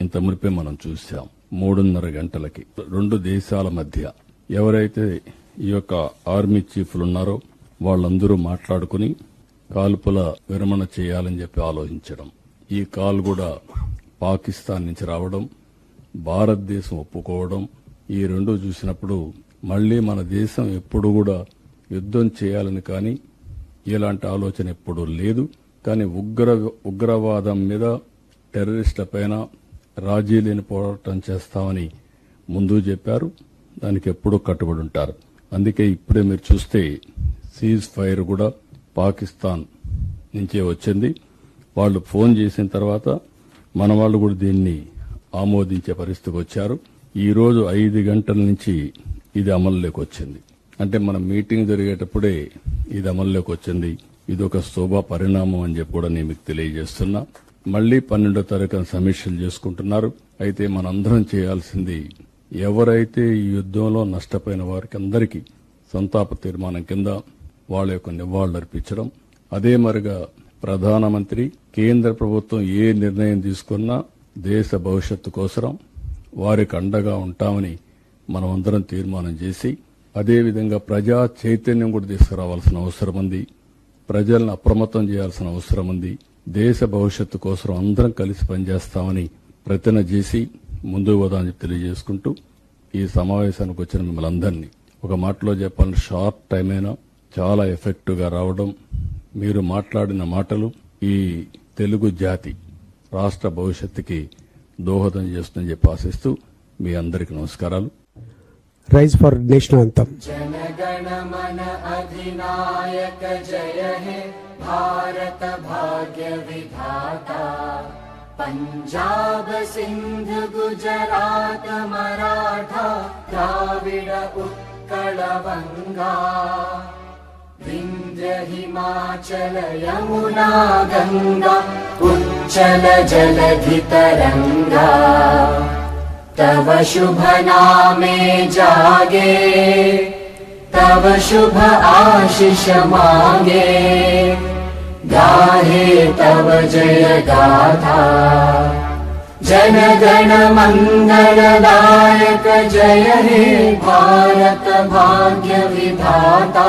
ఇంత మునిపే మనం చూసాం మూడున్నర గంటలకి. రెండు దేశాల మధ్య. ఎవరైతే ఈ యొక్క ఆర్మీ చీఫ్లు ఉన్నారో వాళ్ళందరూ మాట్లాడుకుని కాల్పుల విరమణ చేయాలని చెప్పి ఆలోచించడం. ఈ కాల్ కూడా పాకిస్తాన్ నుంచి రావడం భారతదేశం ఒప్పుకోవడం ఈ రెండు చూసినప్పుడు మళ్ళీ మన దేశం ఎప్పుడు కూడా యుద్ధం చేయాలని కానీ ఇలాంటి ఆలోచన ఎప్పుడూ లేదు. కానీ ఉగ్ర ఉగ్రవాదం మీద టెర్రరిస్టుల పైన రాజీ లేని పోరాటం చేస్తామని ముందు చెప్పారు. దానికి ఎప్పుడూ కట్టుబడి ఉంటారు. అందుకే ఇప్పుడే మీరు చూస్తే సీజ్ ఫైర్ కూడా పాకిస్తాన్ నుంచే వచ్చింది. వాళ్ళు ఫోన్ చేసిన తర్వాత మన వాళ్ళు కూడా దీన్ని ఆమోదించే పరిస్థితికి వచ్చారు. ఈరోజు ఐదు గంటల నుంచి ఇది అమల్లోకి వచ్చింది. అంటే మన మీటింగ్ జరిగేటప్పుడే ఇది అమల్లోకి వచ్చింది. ఇది ఒక శోభా పరిణామం అని చెప్పి కూడా నేను మీకు తెలియజేస్తున్నా. మళ్ళీ పన్నెండో తారీఖున సమీక్షలు చేసుకుంటున్నారు. అయితే మనందరం చేయాల్సింది ఎవరైతే ఈ యుద్ధంలో నష్టపోయిన వారికి అందరికీ సంతాప తీర్మానం కింద వాళ్ళ యొక్క నివాళులు అర్పించడం. అదే మరిగా ప్రధానమంత్రి కేంద్ర ప్రభుత్వం ఏ నిర్ణయం తీసుకున్నా దేశ భవిష్యత్తు కోసం వారికి అండగా ఉంటామని మనమందరం తీర్మానం చేసి అదేవిధంగా ప్రజా చైతన్యం కూడా తీసుకురావాల్సిన అవసరం ఉంది. ప్రజలను అప్రమత్తం చేయాల్సిన అవసరం ఉంది. దేశ భవిష్యత్తు కోసం అందరం కలిసి పనిచేస్తామని ప్రతిన చేసి ముందుకు పోదామని చెప్పి తెలియజేసుకుంటూ ఈ సమావేశానికి వచ్చిన మిమ్మల్ని అందరినీ ఒక మాటలో చెప్పాలని షార్ట్ టైం అయినా చాలా ఎఫెక్టివ్గా రావడం మీరు మాట్లాడిన మాటలు ఈ తెలుగు జాతి రాష్ట్ర భవిష్యత్తుకి దోహదం చేస్తుందని చెప్పి ఆశిస్తూ మీ అందరికి నమస్కారాలు. రైజ్ ఫర్ నేషనల్ అంతం. జనగణమన అధినాయక జయ హే భారత భాగ్య విధాత. పంజాబ్ సింధ్ గుజరాత్ మరాఠా ద్రావిడ ఉత్కళ బంగా हिमाचल यमुना गङ्गा उच्चल जलधितरङ्गा तव शुभ नामे जागे तव शुभ आशिष मागे। गाहे तव जय गाथा। जन गण मङ्गलदायक जय हे भारत भाग्य विधाता